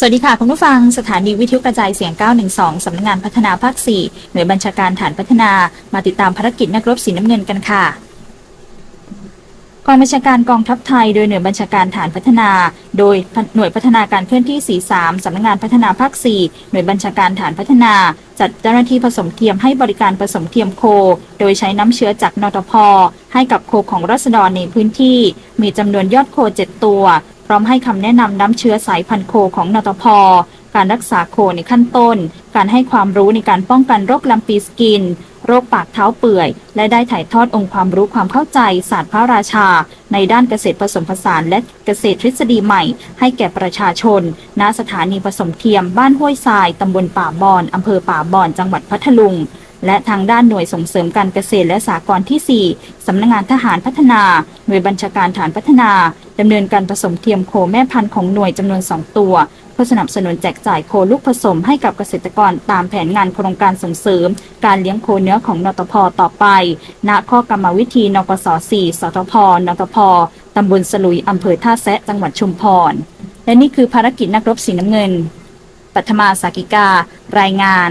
สวัสดีค่ะ คุณผู้ฟังสถานีวิทยุกระจายเสียง 912 สำนักงานพัฒนาภาค 4 หน่วยบัญชาการฐานพัฒนา มาติดตามภารกิจนักรบสีน้ำเงินกันค่ะกองบัญชาการกองทัพไทย โดยหน่วยบัญชาการฐานพัฒนา โดยหน่วยพัฒนาการเคลื่อนที่ 43 สำนักงานพัฒนาภาค 4 หน่วยบัญชาการฐานพัฒนา จัดเจ้าหน้าที่ผสมเทียมให้บริการผสมเทียมโค โดยใช้น้ำเชื้อจากนตพให้กับโคของรัษฎรในพื้นที่ มีจำนวนยอดโค 7 ตัว พร้อมให้คำแนะนำน้ำเชื้อสายพันธุ์โคของนตพการรักษาโคในขั้นต้น การให้ความรู้ในการป้องกันโรคลำปีสกิน โรคปากเท้าเปื่อย และได้ถ่ายทอดองค์ความรู้ความเข้าใจศาสตร์พระราชา ในด้านเกษตรผสมผสานและเกษตรทฤษฎีใหม่ ให้แก่ประชาชน ณ สถานีผสมเทียมบ้านห้วยทราย ตำบลป่าบอน อำเภอป่าบอน จังหวัดพัทลุงและทางด้านหน่วยส่งเสริมการเกษตรและสหกรณ์ที่ 4 สำนักงานทหารพัฒนา หน่วยบัญชาการฐานพัฒนา ดำเนินการผสมเทียมโคแม่พันธุ์ของหน่วยจำนวน 2 ตัวเพื่อสนับสนุนแจกจ่ายโคลูกผสมให้กับเกษตรกรตามแผนงานโครงการส่งเสริม การเลี้ยงโคเนื้อของนตพต่อไป ณ ข้อกรรมวิธีนกส 4 สทพ นตพ ตำบลสลุยอำเภอท่าแซะ จังหวัดชุมพร และนี่คือภารกิจนักรบสีน้ำเงิน ปัทมาสากิการายงาน